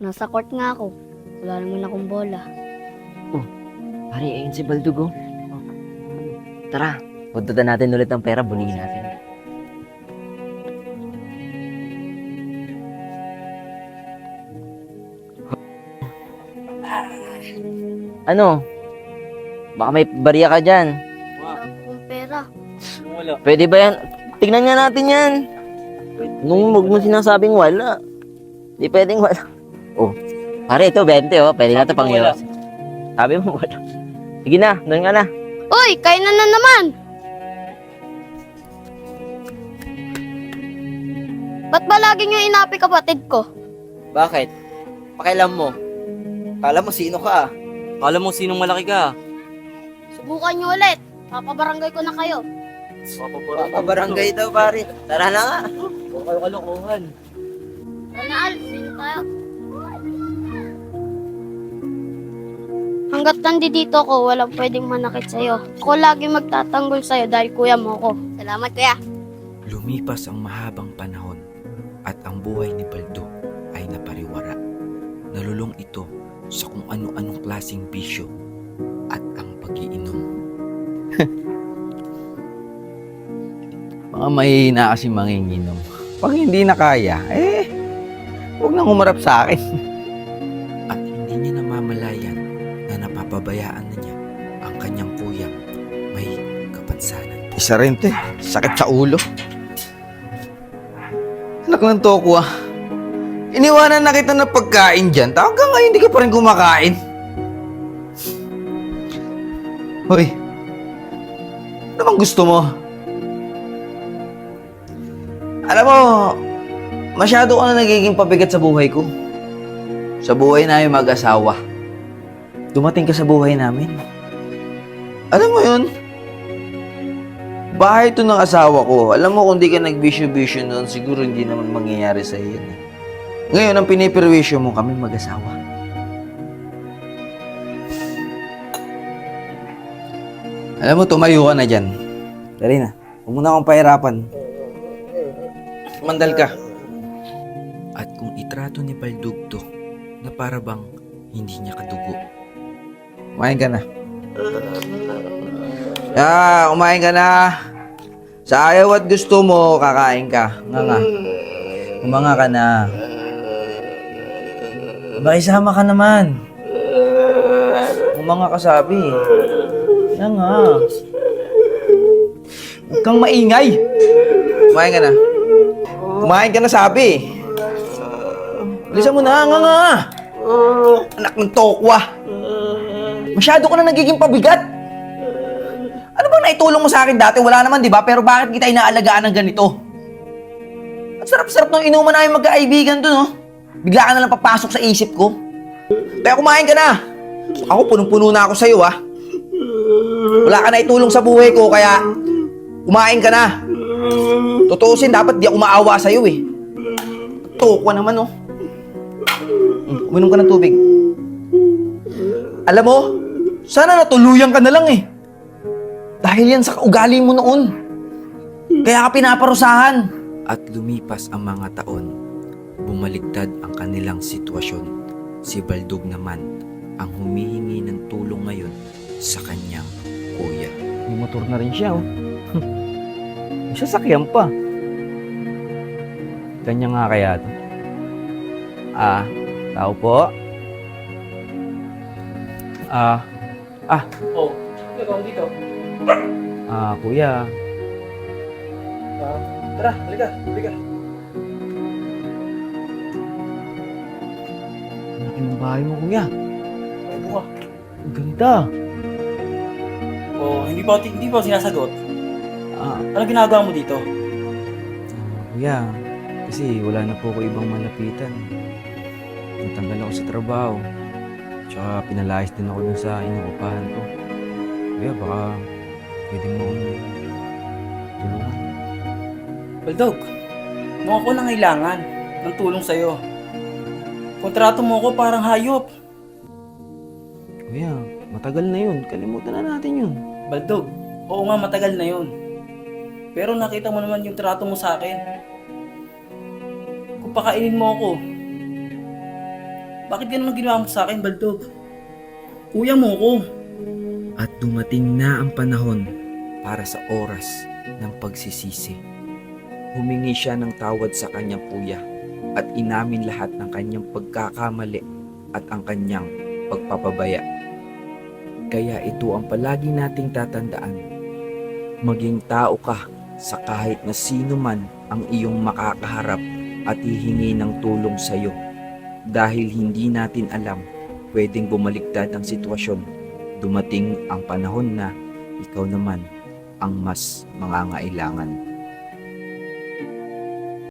Nasa court nga ako. Wala naman akong bola. Pare, ayun si Baldugo. Tara, puntutan natin ulit ang pera, buligin natin. Ano? Baka may bariya ka dyan. Wala akong pera. Wala. Pwede ba yan? Tignan nga natin yan. Nung wag mo sinasabing wala. Di pwedeng wala. Oh, pare ito, 20 oh. Pwede na ito pang Wala. Sabi mo wala. Sige na, doon ka na. Uy! Kainan na naman! Ba't ba lagi niyo inapi kapatid ko? Bakit? Pakialam mo. Kala mo sino ka ah. Kala mo sinong malaki ka. Subukan niyo ulit. Papabarangay ko na kayo. Pabarangay daw pare. Tara na nga. Huwag kayo kalokohan. Ronald, dito tayo. Hanggat nandito ko, walang pwedeng manakit sa'yo. Ako lagi magtatanggol sa'yo dahil kuya mo ko. Salamat kuya. Lumipas ang mahabang panahon at ang buhay ni Baldo ay napariwara. Nalulong ito sa kung ano-anong klasing bisyo at ang pag-iinom. Mga mahihina kasi manginginom. Pag hindi na kaya, eh, huwag nang humarap sa akin. na napapabayaan na niya ang kanyang kuyang may kapansanan. Isa rin to eh. Sakit sa ulo. Anak ng toko ah. Iniwanan na kita ng pagkain dyan. Tawag ka ngayon, hindi ka pa rin kumakain. Hoy. Ano bang gusto mo? Alam mo, masyado ka na nagiging pabigat sa buhay ko. Sa buhay namin mag-asawa. Dumating ka sa buhay namin. Alam mo yun? Bahay ito ng asawa ko. Alam mo, kung di ka nagbisyo-bisyo noon, siguro hindi naman mangyayari sa iyo. Eh. Ngayon, ang pinipirwisyo mo kami mag-asawa. Alam mo, tumayo ka na dyan. Dali na. Huwag mo na akong pahirapan. Mandal ka. At kung itrato ni Baldog to na para bang hindi niya kadugo, Kumain ka na. Ah, kumain ka na. Sa ayaw at gusto mo, kakain ka. Nga nga. Umanga ka na. Bakisama ka naman. Umanga ka sabi. Nga nga. Huwag kang maingay. Kumain ka na. Kumain ka na sabi. Bilisan mo na, nga nga. Anak ng tokwa. Masyado ka na nagiging pabigat. Ano bang naitulong mo sa akin dati? Wala naman, di ba? Pero bakit kita inaalagaan ng ganito? Ang sarap-sarap ng inuman namin magkaibigan doon, no? Bigla ka na lang papasok sa isip ko. Kaya kumain ka na. Ako, punong-puno na ako sa'yo, ah. Wala ka na itulong sa buhay ko, kaya kumain ka na. Tutuusin, dapat di ako maawa sa'yo, eh. Tokwa naman, oh. Mm, Uminom ka ng tubig. Alam mo, sana natuluyan ka na lang eh. Dahil yan sa ugali mo noon. Kaya ka pinaparusahan. at lumipas ang mga taon, bumaligtad ang kanilang sitwasyon. Si Baldog naman ang humihingi ng tulong ngayon sa kanyang kuya. May motor na rin siya, oh. May sasakyan pa. Ganyan nga kaya to. Ah, tao po. Ah, Oh, ikaw dito. ah, kuya. Tara, halika, halika. Laki ng bahay mo, kuya. Ano ka? Ang ganda. Oh, hindi pa, hindi pa ako sinasagot. Ah, Ano ginagawa mo dito? kuya. Kasi wala na po ko ibang malapitan. Natanggal ako sa trabaho. Tsaka pinalayas din ako dun sa inuupahan ko. Kuya, baka pwede mo akong tulungan. Baldog, mo ako nangailangan ng tulong sa'yo. Kontrato mo ako parang hayop. Kuya, matagal na yun. Kalimutan na natin yun. Baldog, oo nga matagal na yun. Pero nakita mo naman yung trato mo sa akin. Kung pakainin mo ako, Bakit ganun ang ginawa mo sa akin, Baldog? Kuya mo ko. At dumating na ang panahon para sa oras ng pagsisisi. Humingi siya ng tawad sa kanyang kuya at inamin lahat ng kanyang pagkakamali at ang kanyang pagpapabaya. Kaya ito ang palagi nating tatandaan. Maging tao ka sa kahit na sino man ang iyong makakaharap at hihingi ng tulong sa iyo. Dahil hindi natin alam, pwedeng bumaliktad ang sitwasyon. Dumating ang panahon na ikaw naman ang mas mangangailangan.